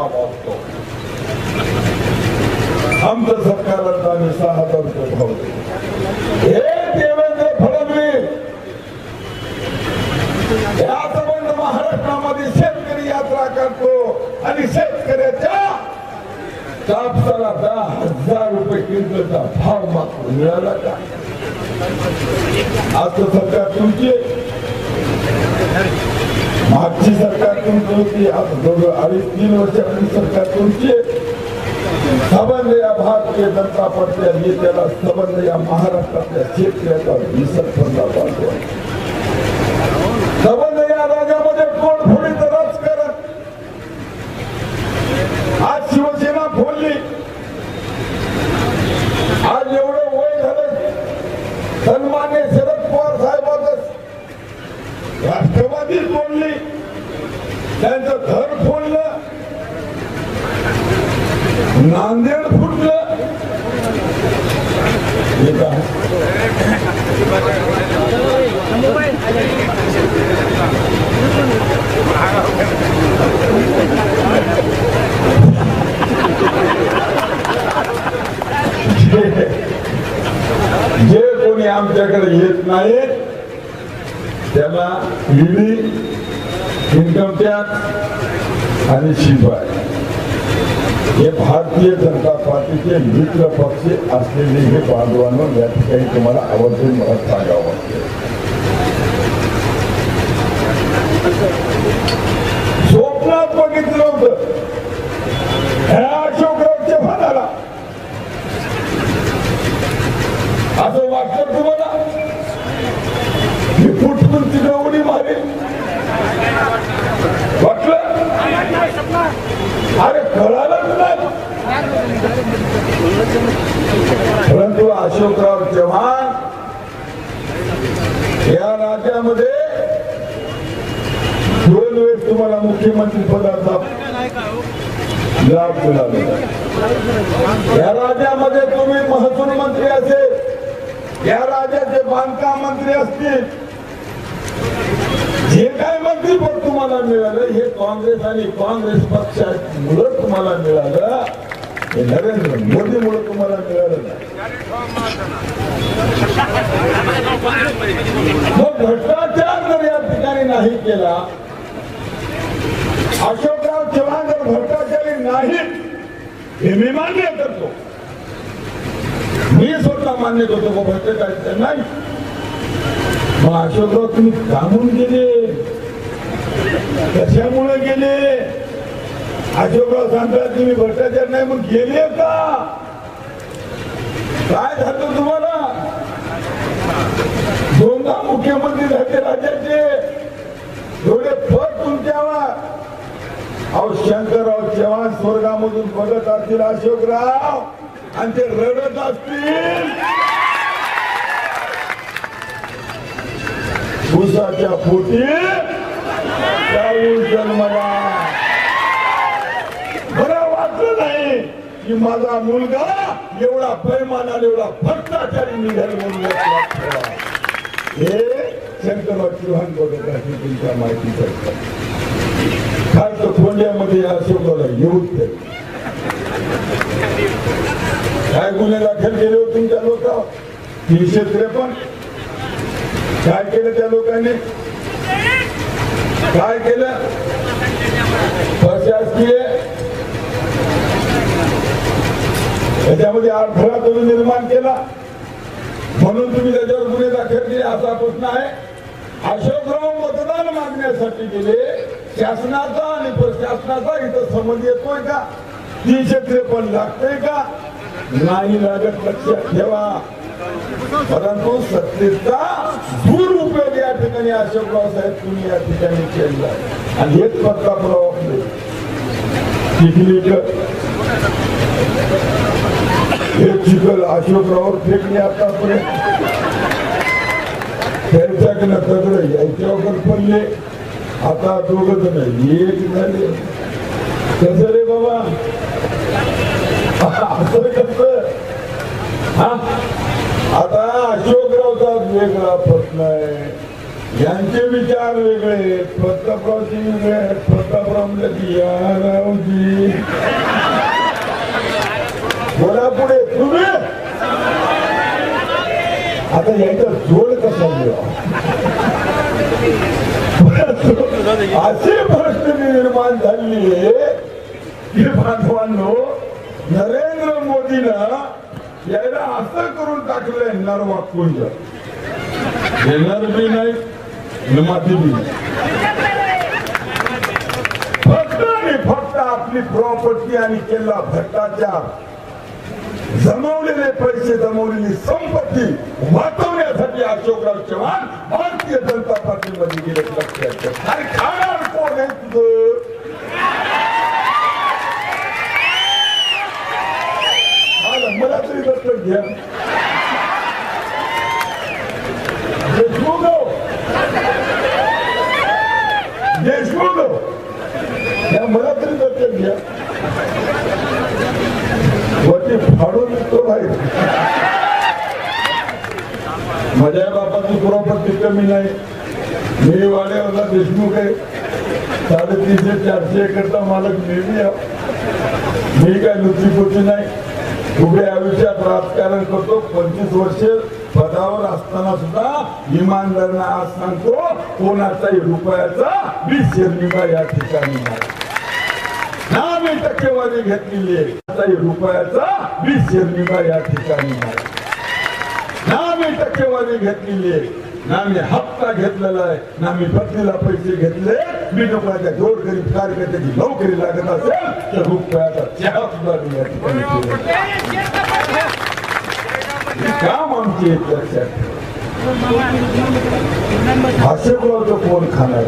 राबवतो आमचं सरकारांना आम्ही सहा हजार रुपये भाव हे देवेंद्र फडणवीस या संबंध महाराष्ट्रामध्ये शेतकरी यात्रा करतो आणि शेतकऱ्याच्या कापसाला दहा हजार रुपये किंमतीचा भाव मात्र मिळाला का आज सरकार तुमची आहे. मागची सरकार तुमची होती आज दोघं अडीच तीन वर्षापूर्वी सरकार तुमची आहे. या भारतीय जनता पक्षाच्या नेत्याला संबंध या महाराष्ट्रातल्या शेतकऱ्याचा विसर पडला पाहिजे संबंध या राज्यामध्ये तोडफोडीचं राजकारण आज शिवसेना फोडली आज एवढं वय झालं सन्मान्य शरद पवार साहेबांचं राष्ट्रवादी फोडली. त्यांचं घर फोडलं. नांदेड फुटलं हे काय? जे कोणी आमच्याकडे येत नाहीत त्याला ईडी इन्कम टॅक्स आणि शिवाय हे भारतीय जनता पार्टीचे मित्र पक्ष असलेले हे बांधवांनो या ठिकाणी तुम्हाला आवर्जून मला सांगावं वाटते स्वप्नात बघितलं होतं. ह्या अशोकराव भागाला. असं वाटतं तुम्हाला? मी फुटून तिकडे उडी मारेल वाटलं? अरे कळालंच नाही परंतु अशोकराव चव्हाण या राज्यामध्ये दोन वेळेस तुम्हाला मुख्यमंत्री पदाचा लाभ मिळाला या राज्यामध्ये तुम्ही महसूल मंत्री असेल या राज्याचे बांधकाम मंत्री असतील. जे काय मंत्रीपद तुम्हाला मिळालं हे काँग्रेस आणि काँग्रेस पक्षामुळं तुम्हाला मिळालं. हे नरेंद्र मोदीमुळे तुम्हाला मिळालं मग भ्रष्टाचार जर या ठिकाणी नाही केला अशोकराव चव्हाण जर भ्रष्टाचारी नाही हे मी मान्य करतो. मी स्वतः मान्य करतो भ्रष्टाचारी नाही. मग अशोकराव तुम्ही कामून गेले. कशामुळे गेले? अशोकराव सांगतात तुम्ही भ्रष्टाचार नाही मग गेले का? काय झालं तुम्हाला? दोनदा मुख्यमंत्री झाले राज्याचे. एवढे फट तुमच्यावर अहो शंकरराव चव्हाण स्वर्गामधून बघत असतील अशोकराव. आणि ते रडत असतील. उसाच्या पोटी. त्याहून जन्मला. बरं वाटलं नाही की माझा मुलगा एवढा पैमानाला एवढा भ्रष्टाचारी निघाल म्हणून लक्षात ठेवा. हे शंकरराव चव्हाण बघत आहे तुमच्या माहितीसाठी खालचं कोंड्यामध्ये अशोकाला येऊच दे. काय गुन्हे दाखल केले हो तुमच्या लोकांवर तीनशे त्रेपन्न. काय केलं त्या लोकांनी? काय केलं? प्रशासकीय त्याच्यामध्ये अडथळा तुम्ही निर्माण केला. म्हणून तुम्ही त्याच्यावर गुन्हे दाखल केले असा प्रश्न आहे. अशोकराव मतदान मागण्यासाठी गेले. शासनाचा आणि प्रशासनाचा इथं संबंध येतोय का? तीनशे त्रेपन्न लागतंय का? नाही लागत लक्षात ठेवा. परंतु सत्तेचा दुरुपयोग या ठिकाणी अशोकराव साहेब तुम्ही या ठिकाणी केला आणि हेच पत्ता आपले हे चिखल अशोकराव फेकले आतापर्यंत. त्यांच्याकडे दगड याच्यावर पडले. आता दोघ जण एक झाले. कस रे बाबा? असं कस? हा? आता अशोकरावचा वेगळा प्रश्न आहे. यांचे विचार वेगळे प्रतापरावचे वेगळे आहेत. प्रतापराव म्हणले या रावजी. बोला पुढे तुम्ही? आता याचा जोड कसा असे अशी परिस्थिती निर्माण झाली की बांधवांनो नरेंद्र मोदीनं यायला असं करून टाकलंय नरवाकुंज येणार बी नाही आणि माती फक्त आणि फक्त आपली प्रॉपर्टी आणि केला भ्रष्टाचार जमवलेले पैसे जमवलेली संपत्ती वाचवण्यासाठी अशोकराव चव्हाण भारतीय जनता पार्टीमध्ये गेले. लक्षात कोण आहे तुझं आलं, मला तरी दत्तक घ्या देशमुख हो. देशमुख या मला तरी दर्शन घ्या वरती फाडून तो बाहेर. माझ्या बापाची प्रॉपर्टी कमी नाही. मी वाड्यावरला देशमुख आहे. साडेतीनशे चारशे एकरचा मालक नेहमी मी काय लुचीपुची नाही. उभे आयुष्यात राजकारण करतो. पंचवीस वर्ष पदावर असताना सुद्धा इमानदारना आज सांगतो कोणाचाही रुपयाचा वीस शेरणीचा या ठिकाणी नाही ना मी टक्केवारी घेतलेली आहे आताही रुपयाचा वीस शेरणीचा या ठिकाणी नाही ना मी टक्केवारी घेतलेली आहे ना मी हप्ता घेतलेला आहे ना मी बदलीला पैसे घेतले मी लोकांच्या जोड गरीब कार्यकर्त्याची नोकरी लागत असेल तर रुपयाचा चहा सुद्धा मी या ठिकाणी काम आमची एक लक्षात भाषेकुळाचं कोण खाणार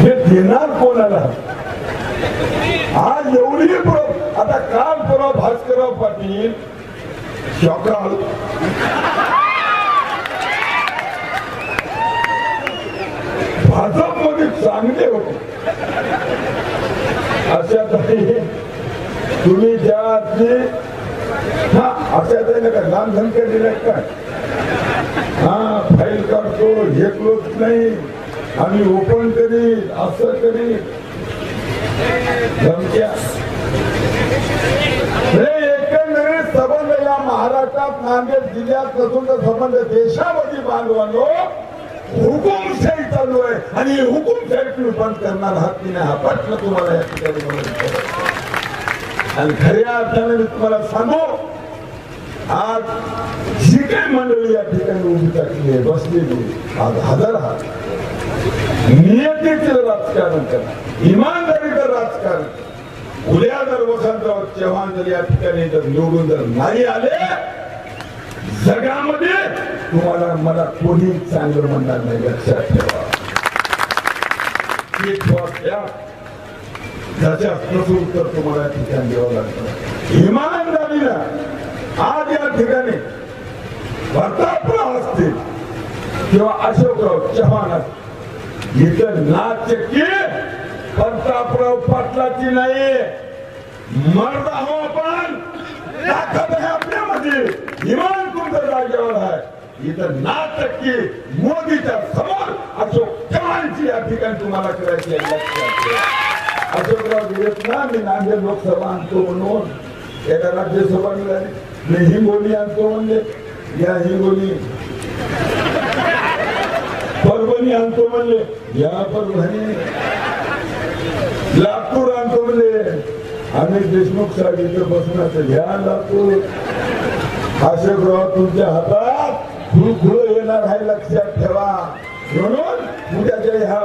हे देणार कोणाला? आज एवढी आता काल परवा भास्करराव पाटील सकाळ भाजपमध्ये चांगले होते. अशा तरी तुम्ही ज्या अर्थी त्याला का लांब धमक्या दिल्या काय हा फाईल काढतो क्लोज नाही. आम्ही ओपन करी असं करी धमक्या. एकंदरीत संबंध या महाराष्ट्रात नांदेड जिल्ह्यात नसून तर संबंध देशामध्ये बांधवानो हुकुमशाही चालू आहे. आणि हुकुमशाही तुम्ही बंद करणार आहात की नाही हा प्रश्न तुम्हाला या ठिकाणी आणि खऱ्या अर्थाने मी तुम्हाला सांगू आज जी काही मंडळी या ठिकाणी उभी टाकली आहे बसलेली आज हजर आहात. नियतीचं राजकारण करा. इमानदारीचं राजकारण उद्या जर वसंतराव चव्हाण जर या ठिकाणी जर निवडून जर नाही आले जगामध्ये तुम्हाला मला कोणी चांगलं म्हणणार नाही लक्षात ठेवा. त्याच्या प्रसून तर तुम्हाला ठिकाण द्यावं लागतं. इमानदारीला आज या ठिकाणी प्रतापराव असतील किंवा अशोकराव चव्हाण असतील इथं नाचकी प्रतापराव पाटलाची नाही. मर्द आहो आपण. ताकद आहे आपल्यामध्ये. इमान तुमच्या जागेवर आहे. इथं नाचकी मोदीच्या समोर अशोक चव्हाणची या ठिकाणी तुम्हाला करायची अशोकराव गेलेत ना मी नांदेड लोकसभा आणतो म्हणून. एका राज्यसभा निघाली मी हिंगोली आणतो म्हणले या हिंगोली परभणी आणतो म्हणले या परभणी. लातूर आणतो म्हणले आम्ही देशमुख साहेब इथं बसून असं घ्या लातूर. अशोकराव तुमच्या हातात खुळखुळ येणार आहे लक्षात ठेवा. म्हणून उद्याच्या ह्या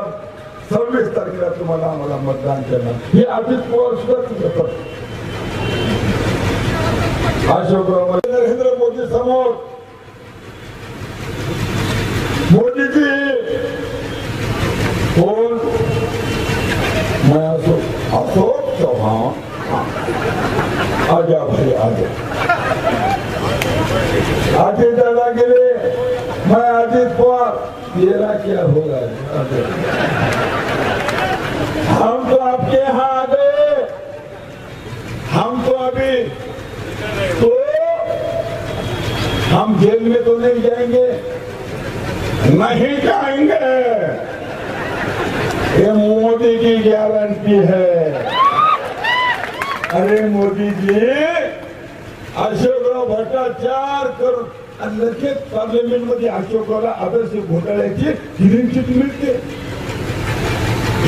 सव्वीस तारखेला तुम्हाला आम्हाला मतदान करणार. हे अजित पवार सुद्धा अशोकराव नरेंद्र मोदी समोर. मोदीजी कोण मैं अशोक अशोक चौहान हाँ। आजा भाई आजा अजीत दादा गिरे मैं अजीत पवार तेरा क्या होगा आजा। हम तो आपके यहाँ आ गए हम तो अभी तो हम जेल में तो नहीं जाएंगे। नहीं जाएंगे। ये मोदी की गारंटी है। अरे मोदी जी अशोकराव भट्टाचार करून लगेच पार्लमेंटमध्ये अशोकरावला आदर्श घोटाळ्याची हिरिंग मिळते.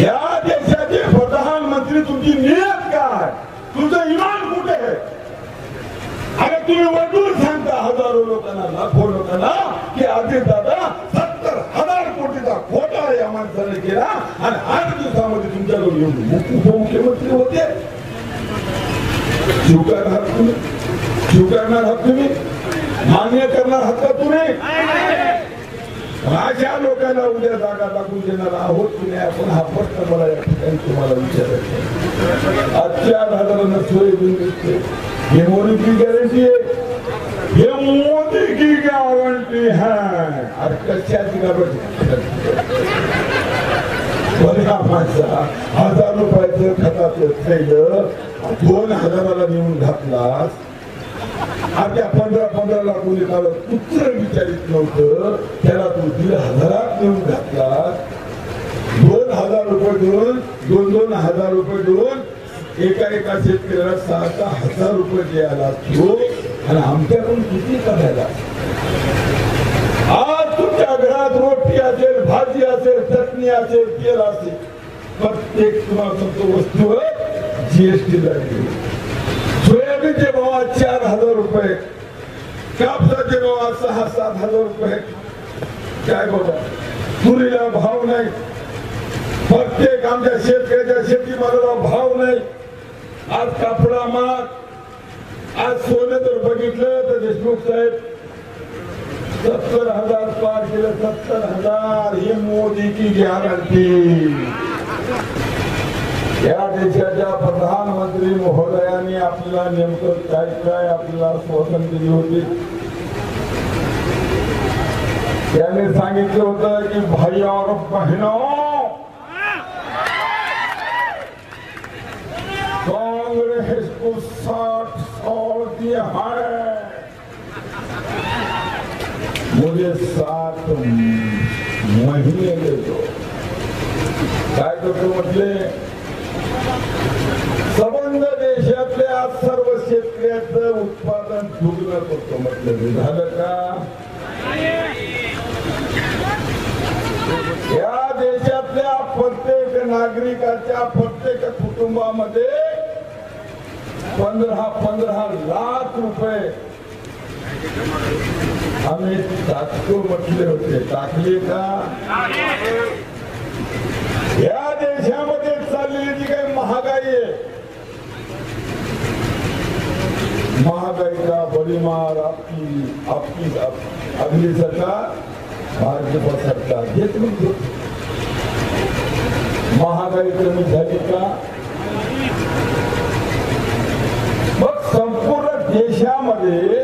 या देशाचे प्रधानमंत्री तुमची नियत काय? तुझं इमान कुठे आहे? अरे तुम्ही वडून सांगता हजारो लोकांना लाखो लोकांना की अजित दादा सत्तर हजार कोटीचा खोटा या माणसाने केला आणि आठ दिवसामध्ये तुमच्याकडून येऊन मुख- उपमुख्यमंत्री होते. स्वीकारणार तुम्ही? स्वीकारणार आहात तुम्ही? मान्य करणार आहात का तुम्ही? अशा लोकांना उद्या जागा दाखवून देणार आहोत की नाही आपण हा प्रश्न मला या ठिकाणी तुम्हाला विचारायचा आहे. आजच्या हजारांना सोयाबीन ये मोदी की गारंटी है। ये मोदी की गारंटी है। अरे कशाची बघा माणसा हजार। रुपयाचं खताचं थैलं दोन हजाराला नेऊन घातलास आता पंधरा पंधरा लाख कोणी काल कुत्र विचारित नव्हतं. त्याला तू दीड हजारात नेऊन घातला. दोन हजार रुपये देऊन दोन दोन हजार रुपये देऊन एका एका शेतकऱ्याला सहा सहा हजार रुपये द्यायला तो आणि आमच्याकडून किती करायला? आज तुमच्या घरात रोटी असेल भाजी असेल चटणी असेल तेल असेल. प्रत्येक तुम्हाला सांगतो वस्तूवर जीएसटी लागली सोयाबीनचे भाव चार हजार रुपये. कापसाचे भाव सहा सात हजार रुपये. काय बाबा तुरीला भाव नाही. प्रत्येक आमच्या शेतकऱ्याच्या शेतीमालाला भाव नाही. आज कापडा माग आज सोनं जर बघितलं तर देशमुख साहेब. सत्तर हजार पार केलं सत्तर हजार हे मोदी की गॅरंटी या देशाच्या प्रधानमंत्री महोदयांनी आपल्याला नेमकं काय काय आपल्याला स्वतंत्र दिली होती? त्याने सांगितलं होतं की भाई और बहनों कांग्रेस को साठ साल दिए हैं मुझे सात महीने दे दो काय करतो म्हटले संबंध देशातल्या सर्व शेतकऱ्याचं उत्पादन दुग्न करतो म्हटलं हे झालं का या देशातल्या प्रत्येक नागरिकाच्या प्रत्येक कुटुंबामध्ये पंधरा पंधरा लाख रुपये. आम्ही टाकतो म्हटले होते. टाकले का? या देशामध्ये चाललेली जी काही महागाई आहे महागाई का बड़ी आपली आपकी आपकी अगली सरकार भाजपा सरकार. हे तुम्ही घेत. महागाई कमी झाली का मग संपूर्ण देशामध्ये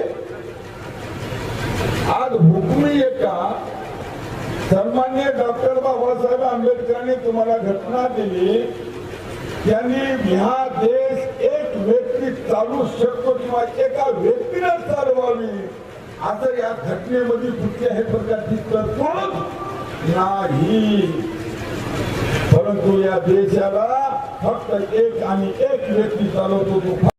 आज हुकमी एका सन्मान्य डॉक्टर बाबासाहेब आंबेडकरांनी तुम्हाला घटना दिली. त्यांनी हा देश एक व्यक्ती चालू शकतो किंवा एका व्यक्तीनं चालवावी. असं या घटनेमध्ये कुठल्याही प्रकारची तरतूद नाही. परंतु या देशाला फक्त एक आणि एक व्यक्ती चालवतो तो